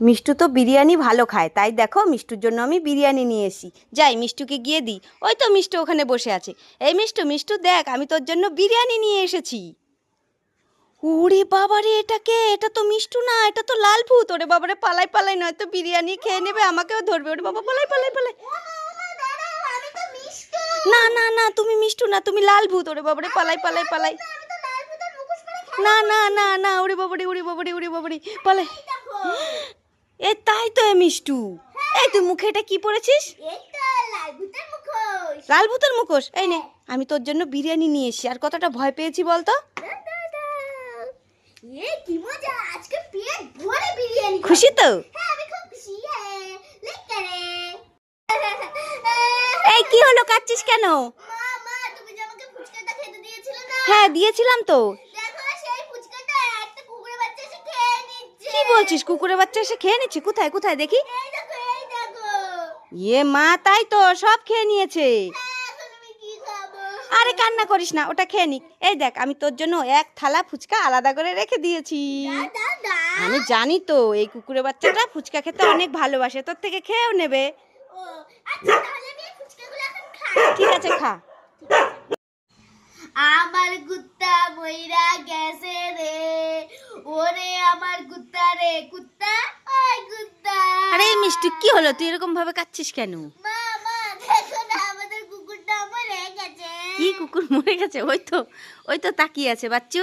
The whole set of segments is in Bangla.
মিষ্টু তো বিরিয়ানি ভালো খায় তাই দেখো মিষ্টুর জন্য আমি বিরিয়ানি নিয়ে এসি। যাই মিষ্টুকে গিয়ে দিই ওই তো মিষ্টু ওখানে বসে আছে। এই মিষ্টু মিষ্টু দেখ আমি তোর জন্য বিরিয়ানি নিয়ে এসেছি। ওরে বাবারে এটা কে? এটা তো মিষ্টু না এটা তো লাল ভূত। ওরে বাবারে পালাই পালাই নয় তো বিরিয়ানি খেয়ে নেবে আমাকেও ধরবে। ওরে বাবা পালাই পালাই পালাই। না না না তুমি মিষ্টু না তুমি লাল ভূত। ওরে বাবারে পালাই পালাই পালাই। না না না না ওরে বাবারে ওরে বাবারে ওরে বাবারে পালাই। এ তাই তো মিষ্টু। এই তুই মুখে এটা কি পরেছিস? লাল ভূতের মুখোশ। এই নে আমি তোর জন্য বিরিয়ানি নিয়ে এসেছি। আর কতটা ভয় পেয়েছি বলতো? খুশি তো? এই কি হলো? কাচ্ছিস কেন? হ্যাঁ দিয়েছিলাম তো। বলছিস? কুকুরের বাচ্চা এসে খেয়ে নিচ্ছে? কোথায় কোথায়? দেখি। ইয়ে মা তাই তো সব খেয়ে নিয়েছে। আরে কান্না করিস না ওটা খেয়ে নিক। এই দেখ আমি তোর জন্য এক থালা ফুচকা আলাদা করে রেখে দিয়েছি। আমি জানি তো এই কুকুরের বাচ্চাটা ফুচকা খেতে অনেক ভালোবাসে তোর থেকে খেয়েও নেবে। ঠিক আছে খা। আমার কুত্তা মইরা গেছে রে ওরে আমার কুত্তা রে কুত্তা ওই কুত্তা মিষ্টি কি হলো? তুই এরকম ভাবে কাচ্ছিস কেন? কি কুকুর মরে গেছে? ওই তো ওই তো তাকিয়ে আছে বাচ্চু।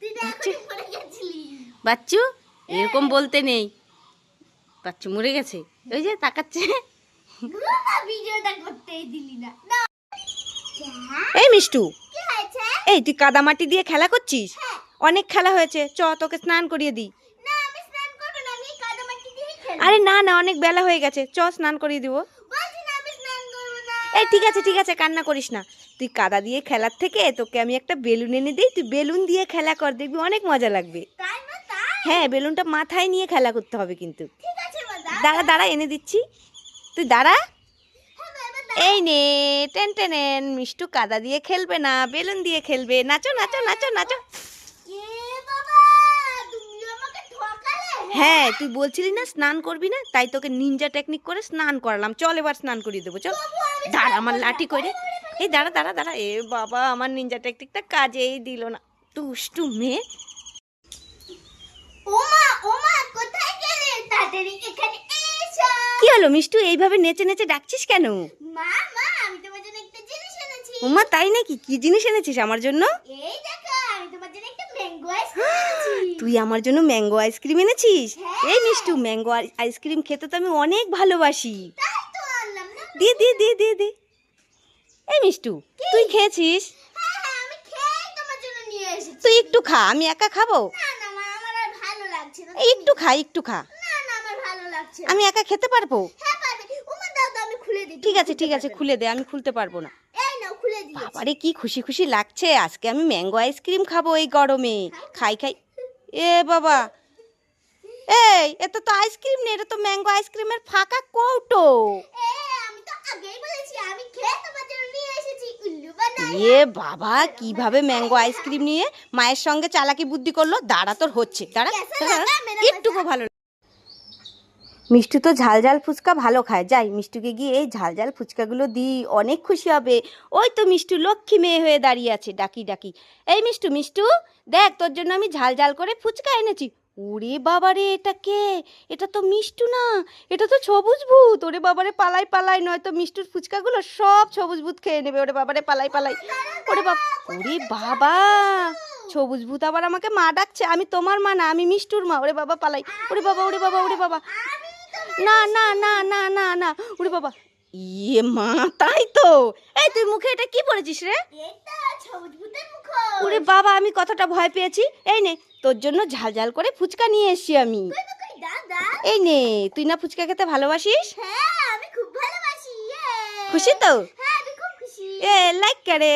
তুই বাচ্চু। এরকম বলতে নেই। বাচ্চু মরে গেছে। ওই যে তাকাচ্ছে। এই মিষ্টু। এই তুই কাদামাটি দিয়ে খেলা করছিস? অনেক খেলা হয়েছে। চ তোকে স্নান করিয়ে দিই না আমি স্নান করব না আমি কাদামাটি দিয়ে খেলব আরে না না অনেক বেলা হয়ে গেছে। চ স্নান করিয়ে দিব। এই ঠিক আছে ঠিক আছে কান্না করিস না। তুই কাদা দিয়ে খেলার থেকে তোকে আমি একটা বেলুন এনে দিই। তুই বেলুন দিয়ে খেলা কর দেখবি অনেক মজা লাগবে। হ্যাঁ বেলুনটা মাথায় নিয়ে খেলা করতে হবে কিন্তু। দাঁড়া। দাঁড়া এনে দিচ্ছি। তুই দাঁড়া। হ্যাঁ। এই নে টেন টেনেন মিষ্টু কাদা দিয়ে খেলবে না বেলুন দিয়ে খেলবে। নাচো নাচো নাচো নাচো এ বাবা তুমি আমাকে ঠকালে হ্যাঁ তুই বলছিলি না স্নান করবি না? তাই তোকে নিনজা টেকনিক করে স্নান করালাম। চল এবার স্নান করিয়ে দেবো চল। দাঁড়া আমার লাঠি করে এই দাঁড়া দাঁড়া দাঁড়া। এ বাবা আমার নিনজা টেকনিকটা কাজেই দিল না। দুষ্টু মেয়ে। কি হলো মিষ্টু এইভাবে নেচে নেচে ডাকছিস কেন? মা মা আমি তোমার জন্য একটা জিনিস এনেছি। উমা তাই নাকি? কি জিনিস এনেছিস আমার জন্য? এই দেখো আমি তোমার জন্য তুই আমার জন্য ম্যাঙ্গো আইসক্রিম এনেছিস? হ্যাঁ। এই মিষ্টু ম্যাঙ্গো আইসক্রিম খেতে তো আমি অনেক ভালোবাসি। দে দে দে দে দে। এই মিষ্টু তুই খেয়েছিস? হ্যাঁ হ্যাঁ তুই একটু খা আমি একা খাব? একটু খা একটু খা। আমি একা খেতে পারব? ঠিক আছে ঠিক আছে খুলে দে আমি খুলতে পারব না এই নাও খুলে দিয়েছি বাবারে কি খুশি খুশি লাগছে। আজকে আমি ম্যাঙ্গো আইসক্রিম খাব এই গরমে। খাই খাই। এ বাবা। এই এটা তো আইসক্রিম নেই এটা তো ম্যাঙ্গো আইসক্রিমের ফাঁকা কৌটো। এ বাবা কীভাবে ম্যাঙ্গো আইসক্রিম নিয়ে মায়ের সঙ্গে চালাকি বুদ্ধি করল? দাঁড়া তোর হচ্ছে। দাঁড়া। একটুকু ভালো মিষ্টু তো ঝাল ঝাল ফুচকা ভালো খায়। যাই, মিষ্টুকে গিয়ে এই ঝাল ঝাল ফুচকাগুলো দিই, অনেক খুশি হবে। ওই তো মিষ্টু লক্ষ্মী মেয়ে হয়ে দাঁড়িয়ে আছে, ডাকি ডাকি। এই মিষ্টু মিষ্টু, দেখ তোর জন্য আমি ঝাল ঝাল করে ফুচকা এনেছি। ওরে বাবারে, এটা কে? এটা তো মিষ্টু না, এটা তো সবুজ ভূত। ওরে বাবারে, পালাই পালাই, নয়তো মিষ্টুর ফুচকাগুলো সব সবুজ ভূত খেয়ে নেবে। ওরে বাবারে, পালাই পালাই। ওরে বাবা ওরে বাবা! সবুজ ভূত আবার আমাকে মা ডাকছে। আমি তোমার মা না, আমি মিষ্টুর মা। ওরে বাবা, পালাই। ওরে বাবা ওরে বাবা ওরে বাবা। না না না না না না। ওরে বাবা। ইয়ে মা তাই তো। এই তুই মুখে এটা কি পড়েছিস রে? ওরে বাবা আমি কতটা ভয় পেয়েছি। এই নে তোর জন্য ঝাল ঝাল করে ফুচকা নিয়ে এসেছি আমি। এই নে তুই না ফুচকা খেতে ভালোবাসিস? হ্যাঁ আমি খুব ভালোবাসি ইয়ে। খুশি তো? হ্যাঁ আমি খুব খুশি। এ লাইক করে।